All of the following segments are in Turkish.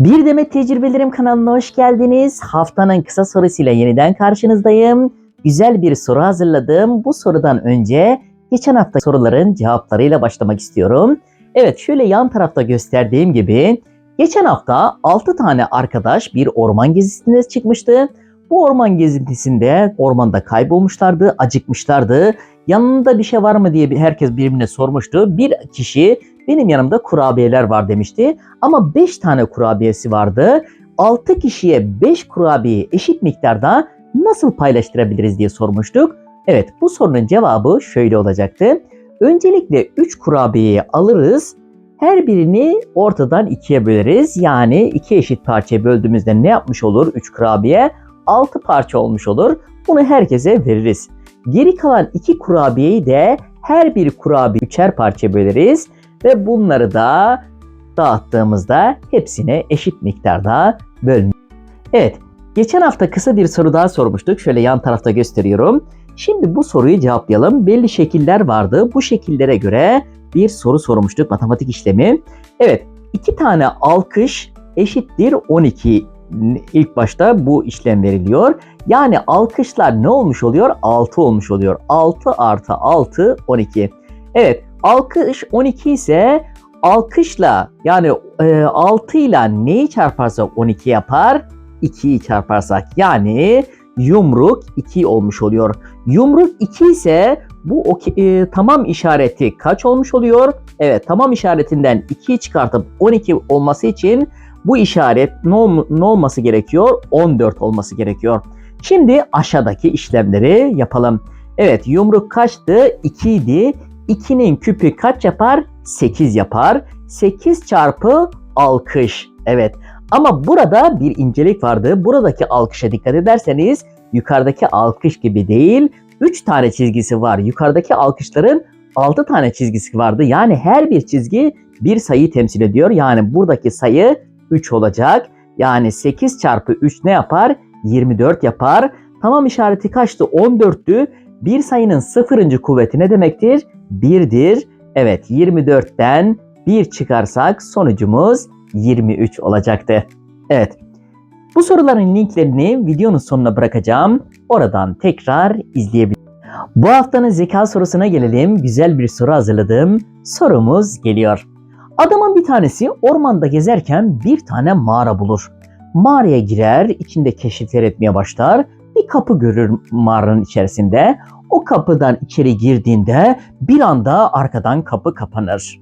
Bir Demet Tecrübelerim kanalına hoş geldiniz. Haftanın kısa sorusuyla yeniden karşınızdayım. Güzel bir soru hazırladım. Bu sorudan önce geçen hafta soruların cevaplarıyla başlamak istiyorum. Evet şöyle yan tarafta gösterdiğim gibi geçen hafta 6 tane arkadaş bir orman gezisine çıkmıştı. Bu orman gezintisinde ormanda kaybolmuşlardı, acıkmışlardı. Yanında bir şey var mı diye herkes birbirine sormuştu. Bir kişi benim yanımda kurabiyeler var demişti. Ama 5 tane kurabiyesi vardı. 6 kişiye 5 kurabiyeyi eşit miktarda nasıl paylaştırabiliriz diye sormuştuk. Evet bu sorunun cevabı şöyle olacaktı. Öncelikle 3 kurabiyeyi alırız. Her birini ortadan ikiye böleriz. Yani iki eşit parçaya böldüğümüzde ne yapmış olur 3 kurabiye? 6 parça olmuş olur. Bunu herkese veririz. Geri kalan 2 kurabiyeyi de her bir kurabiye üçer parça böleriz. Ve bunları da dağıttığımızda hepsine eşit miktarda bölün. Evet, geçen hafta kısa bir soru daha sormuştuk. Şöyle yan tarafta gösteriyorum. Şimdi bu soruyu cevaplayalım. Belli şekiller vardı. Bu şekillere göre bir soru sormuştuk matematik işlemi. Evet, iki tane alkış eşittir 12. İlk başta bu işlem veriliyor. Yani alkışlar ne olmuş oluyor? 6 olmuş oluyor. 6 artı 6 12. Evet, alkış 12 ise alkışla yani e, 6 ile neyi çarparsak 12 yapar? 2'yi çarparsak yani yumruk 2 olmuş oluyor. Yumruk 2 ise bu oke- e, tamam işareti kaç olmuş oluyor? Evet tamam işaretinden 2'yi çıkartıp 12 olması için bu işaret ne, ne olması gerekiyor? 14 olması gerekiyor. Şimdi aşağıdaki işlemleri yapalım. Evet yumruk kaçtı? 2 idi. 2'nin küpü kaç yapar? 8 yapar. 8 çarpı alkış. Evet. Ama burada bir incelik vardı. Buradaki alkışa dikkat ederseniz yukarıdaki alkış gibi değil. 3 tane çizgisi var. Yukarıdaki alkışların 6 tane çizgisi vardı. Yani her bir çizgi bir sayıyı temsil ediyor. Yani buradaki sayı 3 olacak. Yani 8 çarpı 3 ne yapar? 24 yapar. Tamam işareti kaçtı? 14'tü. Bir sayının sıfırıncı kuvveti ne demektir? 1'dir. Evet 24'ten 1 çıkarsak sonucumuz 23 olacaktı. Evet. Bu soruların linklerini videonun sonuna bırakacağım. Oradan tekrar izleyebilirsiniz. Bu haftanın zeka sorusuna gelelim. Güzel bir soru hazırladım. Sorumuz geliyor. Adamın bir tanesi ormanda gezerken bir tane mağara bulur. Mağaraya girer, içinde keşifler etmeye başlar. Kapı görür mağaranın içerisinde. O kapıdan içeri girdiğinde bir anda arkadan kapı kapanır.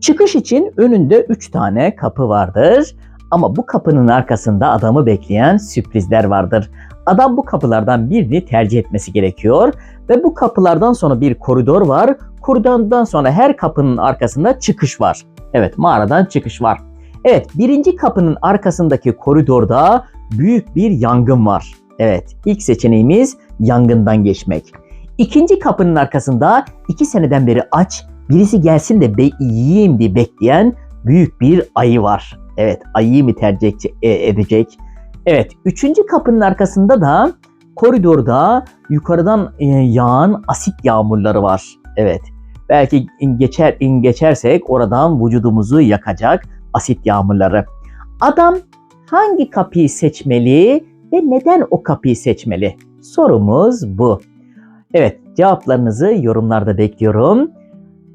Çıkış için önünde 3 tane kapı vardır. Ama bu kapının arkasında adamı bekleyen sürprizler vardır. Adam bu kapılardan birini tercih etmesi gerekiyor ve bu kapılardan sonra bir koridor var. Koridordan sonra her kapının arkasında çıkış var. Evet, mağaradan çıkış var. Evet, birinci kapının arkasındaki koridorda büyük bir yangın var. Evet, ilk seçeneğimiz yangından geçmek. İkinci kapının arkasında iki seneden beri aç, birisi gelsin de be- yiyeyim diye bekleyen büyük bir ayı var. Evet, ayıyı mı tercih e- edecek? Evet, üçüncü kapının arkasında da koridorda yukarıdan e, yağan asit yağmurları var. Evet, belki geçer geçersek oradan vücudumuzu yakacak asit yağmurları. Adam hangi kapıyı seçmeli ve neden o kapıyı seçmeli? Sorumuz bu. Evet, cevaplarınızı yorumlarda bekliyorum.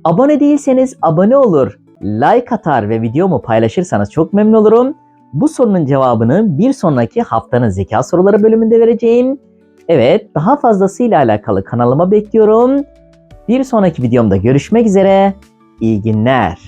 Abone değilseniz abone olur, like atar ve videomu paylaşırsanız çok memnun olurum. Bu sorunun cevabını bir sonraki haftanın zeka soruları bölümünde vereceğim. Evet, daha fazlasıyla alakalı kanalıma bekliyorum. Bir sonraki videomda görüşmek üzere. İyi günler.